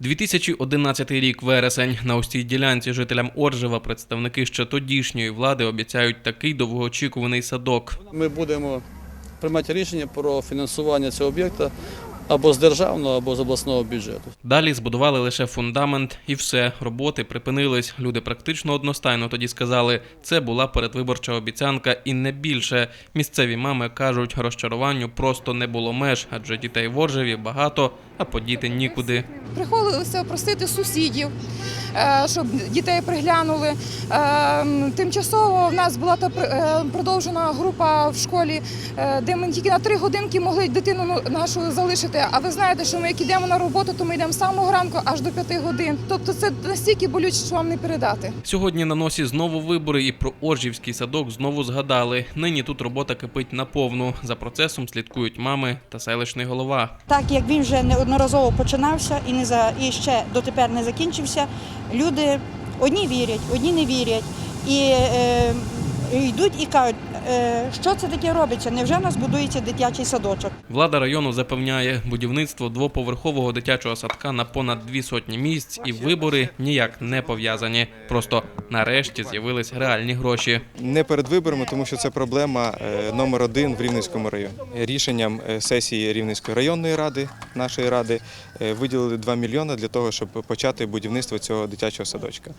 2011 рік вересень. На ось цій ділянці жителям Оржева представники ще тодішньої влади обіцяють такий довгоочікуваний садок. Ми будемо приймати рішення про фінансування цього об'єкта або з державного, або з обласного бюджету. Далі збудували лише фундамент і все, роботи припинились. Люди практично одностайно тоді сказали, це була передвиборча обіцянка і не більше. Місцеві мами кажуть, розчаруванню просто не було меж, адже дітей в Оржеві багато, а подіти нікуди. Приходилося просити сусідів, е, щоб дітей приглянули. Е, Тимчасово в нас була та е, продовжена група в школі, де ми тільки на три годинки могли дитину ну, нашу залишити. А ви знаєте, що ми як йдемо на роботу, то ми йдемо з самого ранку аж до п'яти годин. Тобто це настільки болюче, що вам не передати. Сьогодні на носі знову вибори, і про Оржівський садок знову згадали. Нині тут робота кипить наповну. За процесом слідкують мами та селищний голова. Так як він вже неодноразово починався і не за і ще дотепер не закінчився, люди одні вірять, одні не вірять. І е, йдуть і кажуть, е, що це таке робиться? Невже в нас будується дитячий садочок? Влада району запевняє, будівництво двоповерхового дитячого садка на понад дві сотні місць і вибори ніяк не пов'язані. Просто нарешті з'явились реальні гроші. Не перед виборами, тому що це проблема е, номер один в Рівненському районі. Рішенням е, сесії Рівненської районної ради, нашої ради, виділили 2 мільйони для того, щоб почати будівництво цього дитячого садочка.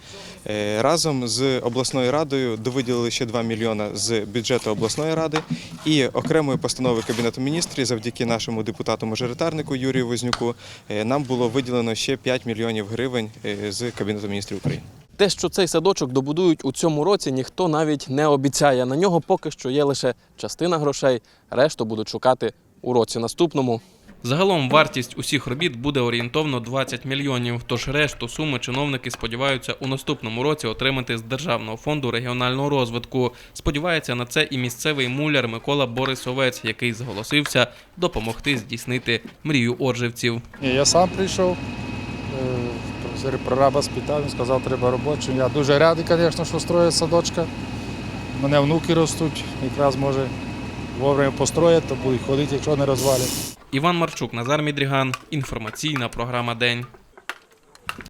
Разом з обласною радою довиділили ще 2 мільйони з бюджету обласної ради і окремою постановою Кабінету міністрів завдяки нашому депутату-мажоритарнику Юрію Вознюку е, нам було виділено ще 5 мільйонів гривень е, з Кабінету міністрів України. Те, що цей садочок добудують у цьому році, ніхто навіть не обіцяє. На нього поки що є лише частина грошей, решту будуть шукати у році наступному. Загалом вартість усіх робіт буде орієнтовно 20 мільйонів. Тож решту суми чиновники сподіваються у наступному році отримати з Державного фонду регіонального розвитку. Сподівається на це і місцевий муляр Микола Борисовець, який зголосився допомогти здійснити мрію оржевців. Я сам прийшов, е, прораба спитав, він сказав, треба робочу. Я дуже радий, звісно, що строять садочка. У мене внуки ростуть, якраз може вовремя построять, то будуть ходити, якщо не розвалять. Іван Марчук, Назар Мідріган. Інформаційна програма День.